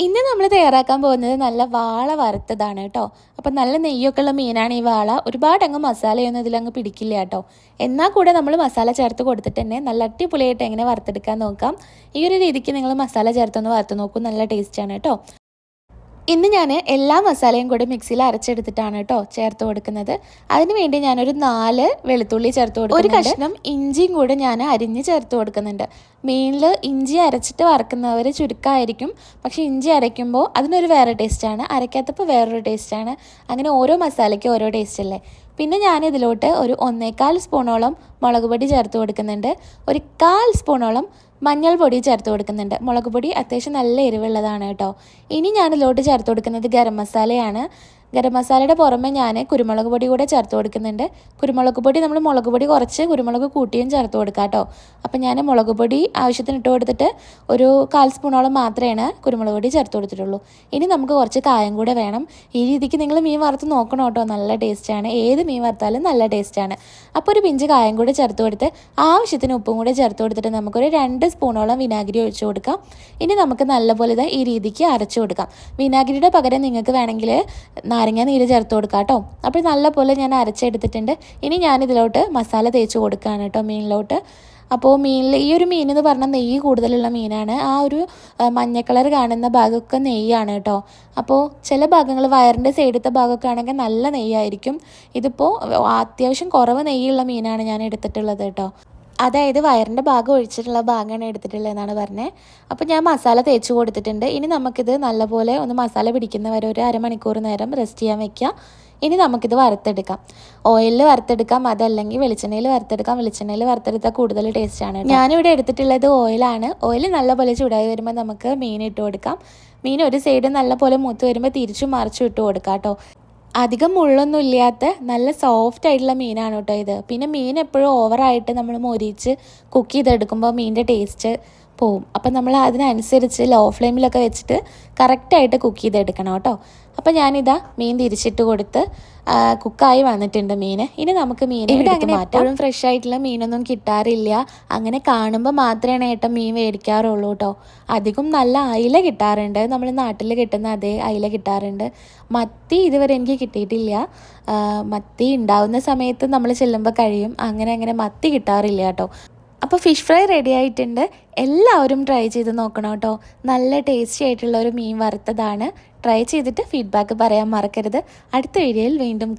ഇന്ന് നമ്മൾ തയ്യാറാക്കാൻ പോകുന്നത് നല്ല വാള വറുത്തതാണ് കേട്ടോ. അപ്പം നല്ല നെയ്യൊക്കെ ഉള്ള മീനാണ് ഈ വാള. ഒരുപാട് അങ്ങ് മസാലയൊന്നും ഇതിലങ്ങ് പിടിക്കില്ല കേട്ടോ. എന്നാൽ കൂടെ നമ്മൾ മസാല ചേർത്ത് കൊടുത്തിട്ട് തന്നെ നല്ല അടിപൊളിയായിട്ട് എങ്ങനെ വറുത്തെടുക്കാൻ നോക്കാം. ഈ ഒരു രീതിക്ക് നിങ്ങൾ മസാല ചേർത്തൊന്ന് വറുത്ത് നോക്കും. നല്ല ടേസ്റ്റാണ് കേട്ടോ. ഇന്ന് ഞാൻ എല്ലാ മസാലയും കൂടി മിക്സിയിൽ അരച്ചെടുത്തിട്ടാണ് കേട്ടോ ചേർത്ത് കൊടുക്കുന്നത്. അതിന് വേണ്ടി ഞാനൊരു നാല് വെളുത്തുള്ളി ചേർത്ത് കൊടുക്കും ഒരു കഷ്ണം ഇഞ്ചിയും കൂടെ ഞാൻ അരിഞ്ഞ് ചേർത്ത് കൊടുക്കുന്നുണ്ട്. മീനിൽ ഇഞ്ചി അരച്ചിട്ട് വറക്കുന്നവർ ചുരുക്കമായിരിക്കും പക്ഷേ ഇഞ്ചി അരയ്ക്കുമ്പോൾ അതിനൊരു വേറെ ടേസ്റ്റാണ്. അരയ്ക്കാത്തപ്പോൾ വേറൊരു ടേസ്റ്റാണ്. അങ്ങനെ ഓരോ മസാലയ്ക്കും ഓരോ ടേസ്റ്റ് അല്ലേ? പിന്നെ ഞാൻ ഇതിലോട്ട് ഒരു ഒന്നേകാൽ സ്പൂണോളം മുളക് പൊടി ചേർത്ത് കൊടുക്കുന്നുണ്ട്. ഒരു കാൽ സ്പൂണോളം മഞ്ഞൾ പൊടി ചേർത്ത് കൊടുക്കുന്നുണ്ട്. മുളക് പൊടി അത്യാവശ്യം നല്ല എരിവുള്ളതാണ് കേട്ടോ. ഇനി ഞാൻ ഇതിലോട്ട് ചേർത്ത് കൊടുക്കുന്നത് ഗരം മസാലയാണ്. ഗരം മസാലയുടെ പുറമെ ഞാൻ കുരുമുളക് പൊടി കൂടെ ചേർത്ത് കൊടുക്കുന്നുണ്ട്. കുരുമുളക് പൊടി നമ്മൾ മുളക് പൊടി കുറച്ച് കുരുമുളക് കൂട്ടിയും ചേർത്ത് കൊടുക്കാം കേട്ടോ അപ്പം ഞാൻ മുളക് പൊടി ആവശ്യത്തിന് ഇട്ട് കൊടുത്തിട്ട് ഒരു കാൽ സ്പൂണോളം മാത്രമാണ് കുരുമുളക് പൊടി ചേർത്ത് കൊടുത്തിട്ടുള്ളൂ. ഇനി നമുക്ക് കുറച്ച് കായം കൂടെ വേണം. ഈ രീതിക്ക് നിങ്ങൾ മീൻ വറുത്ത് നോക്കണം കേട്ടോ. നല്ല ടേസ്റ്റാണ് ഏത് മീൻ വറുത്താലും നല്ല ടേസ്റ്റാണ് അപ്പോൾ ഒരു പിഞ്ച് കായം കൂടെ ചേർത്ത് കൊടുത്ത് ആവശ്യത്തിന് ഉപ്പും കൂടെ ചേർത്ത് കൊടുത്തിട്ട് നമുക്കൊരു രണ്ട് സ്പൂണോളം വിനാഗിരി ഒഴിച്ചു കൊടുക്കാം. ഇനി നമുക്ക് നല്ലപോലെ ഇത് ഈ രീതിക്ക് അരച്ചു കൊടുക്കാം. വിനാഗിരിയുടെ പകരം നിങ്ങൾക്ക് വേണമെങ്കിൽ നാരങ്ങ നീര് ചേർത്ത് കൊടുക്കാം കേട്ടോ. അപ്പോൾ നല്ലപോലെ ഞാൻ അരച്ചെടുത്തിട്ടുണ്ട്. ഇനി ഞാനിതിലോട്ട് മസാല തേച്ച് കൊടുക്കുകയാണ് കേട്ടോ മീനിലോട്ട്. അപ്പോൾ മീനിൽ ഈ ഒരു മീൻ എന്ന് പറഞ്ഞാൽ നെയ്യ് കൂടുതലുള്ള മീനാണ്. ആ ഒരു മഞ്ഞ കളർ കാണുന്ന ഭാഗമൊക്കെ നെയ്യാണ് കേട്ടോ. അപ്പോൾ ചില ഭാഗങ്ങൾ വയറിന്റെ സൈഡത്തെ ഭാഗമൊക്കെ ആണെങ്കിൽ നല്ല നെയ്യായിരിക്കും. ഇതിപ്പോൾ അത്യാവശ്യം കുറവ് നെയ്യുള്ള മീനാണ് ഞാൻ എടുത്തിട്ടുള്ളത് കേട്ടോ. അതായത് വയറിന്റെ ഭാഗം ഒഴിച്ചിട്ടുള്ള ഭാഗമാണ് എടുത്തിട്ടുള്ളത് എന്നാണ് പറഞ്ഞത് അപ്പോൾ ഞാൻ മസാല തേച്ച് കൊടുത്തിട്ടുണ്ട്. ഇനി നമുക്കിത് നല്ലപോലെ ഒന്ന് മസാല പിടിക്കുന്ന വരെ ഒരു അരമണിക്കൂർ നേരം റെസ്റ്റ് ചെയ്യാൻ വെക്കുക ഇനി നമുക്കിത് വറുത്തെടുക്കാം. ഓയിലിൽ വറുത്തെടുക്കാം അതല്ലെങ്കിൽ വെളിച്ചെണ്ണയിൽ വറുത്തെടുക്കാം. വെളിച്ചെണ്ണയിൽ വറുത്തെടുത്താൽ കൂടുതൽ ടേസ്റ്റാണ് ഞാനിവിടെ എടുത്തിട്ടുള്ളത് ഓയിലാണ് ഓയിൽ നല്ലപോലെ ചൂടായി വരുമ്പോൾ നമുക്ക് മീൻ ഇട്ട് കൊടുക്കാം. മീൻ ഒരു സൈഡ് നല്ലപോലെ മൂത്ത് വരുമ്പോൾ തിരിച്ചും മറിച്ചും ഇട്ട് കൊടുക്കാം കേട്ടോ. അധികം മുള്ളൊന്നും ഇല്ലാത്ത നല്ല സോഫ്റ്റ് ആയിട്ടുള്ള മീനാണ് കേട്ടോ ഇത്. പിന്നെ മീൻ എപ്പോഴും ഓവറായിട്ട് നമ്മൾ മൊരിച്ച് കുക്ക് ചെയ്തെടുക്കുമ്പോൾ മീനിന്റെ ടേസ്റ്റ് പോവും. അപ്പം നമ്മൾ അതിനനുസരിച്ച് ലോ ഫ്ലെയിമിലൊക്കെ വെച്ചിട്ട് കറക്റ്റായിട്ട് കുക്ക് ചെയ്തെടുക്കണം കേട്ടോ. അപ്പം ഞാനിതാ മീൻ തിരിച്ചിട്ട് കൊടുത്ത് കുക്കായി വന്നിട്ടുണ്ട് മീൻ ഇനി നമുക്ക് മീൻ അങ്ങനെ എപ്പോഴും ഫ്രഷ് ആയിട്ടുള്ള മീനൊന്നും കിട്ടാറില്ല. അങ്ങനെ കാണുമ്പോൾ മാത്രമേ ഏട്ടൻ മീൻ മേടിക്കാറുള്ളൂ കേട്ടോ. അധികം നല്ല അയില കിട്ടാറുണ്ട്. നമ്മൾ നാട്ടിൽ കിട്ടുന്ന അതേ അയില കിട്ടാറുണ്ട്. മത്തി ഇതുവരെ എനിക്ക് കിട്ടിയിട്ടില്ല. മത്തി ഉണ്ടാവുന്ന സമയത്ത് നമ്മൾ ചെല്ലുമ്പോൾ കഴിയും. അങ്ങനെ അങ്ങനെ മത്തി കിട്ടാറില്ല കേട്ടോ. അപ്പോൾ ഫിഷ് ഫ്രൈ റെഡി ആയിട്ടുണ്ട്. എല്ലാവരും ട്രൈ ചെയ്ത് നോക്കണം കേട്ടോ. നല്ല ടേസ്റ്റി ആയിട്ടുള്ള ഒരു മീൻ വറുത്തതാണ്. ട്രൈ ചെയ്തിട്ട് ഫീഡ്ബാക്ക് പറയാൻ മറക്കരുത്. അടുത്ത വീഡിയോയിൽ വീണ്ടും